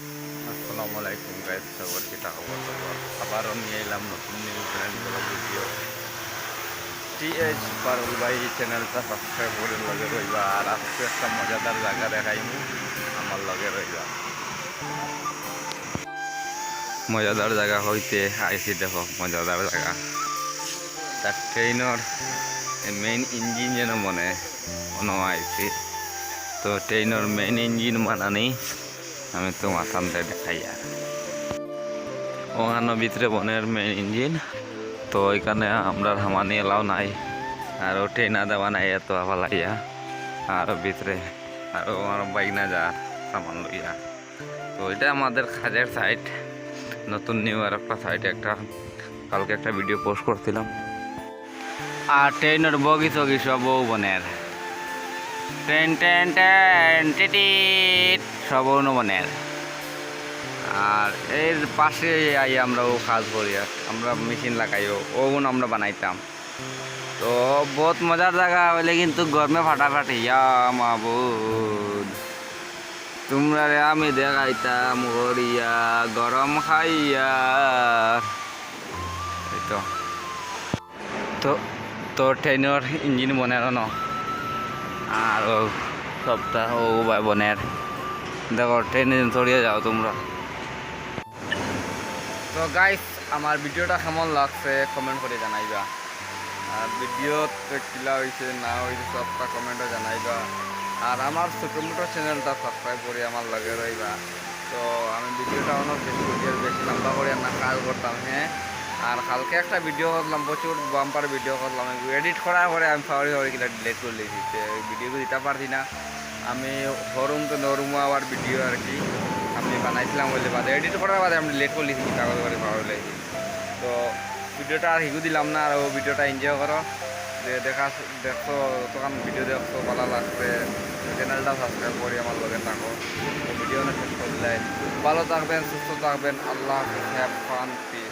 আসসালামু আলাইকুম গাইস খবর কি খবর খবর? আবারও নিয়ে এলাম নতুন new channel video T H Parul ভাই চ্যানেলটা সাবস্ক্রাইব করে লগে রইবা। আর আজকে একটা মজাদার জায়গা দেখাইমু, আমার লগে রইবা। মজাদার জায়গা হইতে আইসি দেখো, মজাদার জায়গা। তার ট্রেনের মেইন ইঞ্জিন যেন মনে কোনো আইসি তো ট্রেনের মেইন ইঞ্জিন বানানি আমি তো মাথানতে দেখাই আর। ওখানে ভিতরে বনের মেইন ইঞ্জিন তো ওইখানে আমরা হামানি এলাও নাই, আর ও ট্রেনা দেওয়া নাই এত ভালাইয়া আর ভিতরে, আর আমার বাইক না যা সামান লইয়া। তো এটা আমাদের খাজের সাইট নতুন নিউ আর একটা সাইট একটা, কালকে একটা ভিডিও পোস্ট করছিলাম। আর ট্রেনের বগি টগি সব বউ বনের। টেন টেন টেন টিটিট সব অনুমানের আর এর পাশে আই আমরা ও কাজ করি আমরা মেশিন লাগাই ওগুন আমরা বানাইতাম। তো বহুত মজার জায়গা হইলে কিন্তু গরমে ফাটাফাটি মাবুদ। তোমরা রে আমি দেখাইতাম গরিয়া গরম খাইয়া। তো। তো তো ট্রেনের ইঞ্জিন বনে ন। আর সপ্তাহ ও ভাই বোনের। দেখো, ট্রেনে চড়িয়ে যাও তোমরা। তো গাইস আমার ভিডিওটা কেমন লাগছে কমেন্ট করে জানাইবা। আর ভিডিও কিলা হয়েছে না হয়েছে সবটা কমেন্টে জানাইবা। আর আমার ছোটো মোটো চ্যানেলটা সাবস্ক্রাইব করে আমার লগে রইবা। তো আমি ভিডিওটা অনেক বেশি ভিডিও বেশি লম্বা করে না কাজ করতাম হ্যাঁ? আর কালকে একটা ভিডিও করলাম, প্রচুর বাম্পার ভিডিও করলাম। এডিট করার পরে আমি ফাওয়ারি ফাওয়ারি কিনা ডিলেট করে লিখি ভিডিওগুলো দিতে পারছি না। আমি হরুম তো নরুম আবার ভিডিও আর কি আমি বানাইছিলাম বলে বাদে। এডিট করার বাদে আমি ডিলেট করে লিখি কাগজ করে ফাওয়ারি লিখি তো ভিডিওটা আর হিগু দিলাম না, আর ও ভিডিওটা এনজয় করো। যে দেখা, দেখছ, তখন ভিডিও দেখছ, ভালো লাগছে চ্যানেলটা সাবস্ক্রাইব করি আমার লগে থাকো। ভিডিও শেষ করলে ভালো থাকবেন, সুস্থ থাকবেন। আল্লাহ হ্যাভ ফান পিস